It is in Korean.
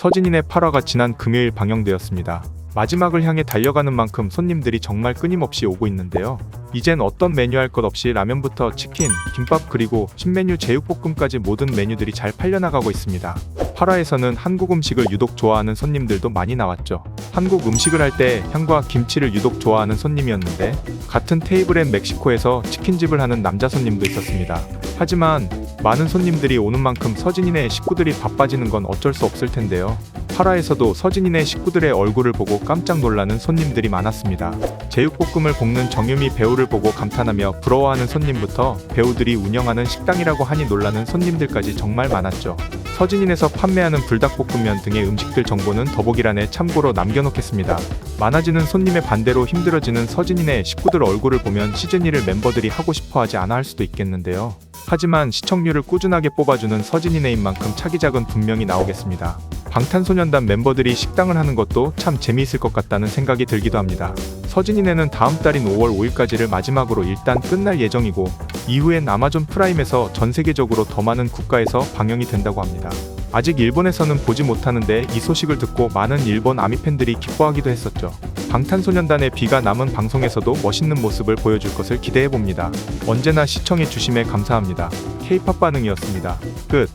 서진인의 8화가 지난 금요일 방영되었습니다. 마지막을 향해 달려가는 만큼 손님들이 정말 끊임없이 오고 있는데요. 이젠 어떤 메뉴 할 것 없이 라면부터 치킨, 김밥 그리고 신메뉴 제육볶음까지 모든 메뉴들이 잘 팔려나가고 있습니다. 8화에서는 한국 음식을 유독 좋아하는 손님들도 많이 나왔죠. 한국 음식을 할 때 향과 김치를 유독 좋아하는 손님이었는데 같은 테이블엔 멕시코에서 치킨집을 하는 남자 손님도 있었습니다. 하지만 많은 손님들이 오는 만큼 서진이네 식구들이 바빠지는 건 어쩔 수 없을 텐데요. 8화에서도 서진이네 식구들의 얼굴을 보고 깜짝 놀라는 손님들이 많았습니다. 제육볶음을 볶는 정유미 배우를 보고 감탄하며 부러워하는 손님부터 배우들이 운영하는 식당이라고 하니 놀라는 손님들까지 정말 많았죠. 서진인에서 판매하는 불닭볶음면 등의 음식들 정보는 더보기란에 참고로 남겨놓겠습니다. 많아지는 손님의 반대로 힘들어지는 서진인의 식구들 얼굴을 보면 시즌1을 멤버들이 하고 싶어 하지 않아 할 수도 있겠는데요. 하지만 시청률을 꾸준하게 뽑아주는 서진이네인 만큼 차기작은 분명히 나오겠습니다. 방탄소년단 멤버들이 식당을 하는 것도 참 재미있을 것 같다는 생각이 들기도 합니다. 서진이네는 다음 달인 5월 5일까지를 마지막으로 일단 끝날 예정이고 이후엔 아마존 프라임에서 전 세계적으로 더 많은 국가에서 방영이 된다고 합니다. 아직 일본에서는 보지 못하는데 이 소식을 듣고 많은 일본 아미 팬들이 기뻐하기도 했었죠. 방탄소년단의 비가 남은 방송에서도 멋있는 모습을 보여줄 것을 기대해 봅니다. 언제나 시청해 주심에 감사합니다. K-팝 반응이었습니다. 끝.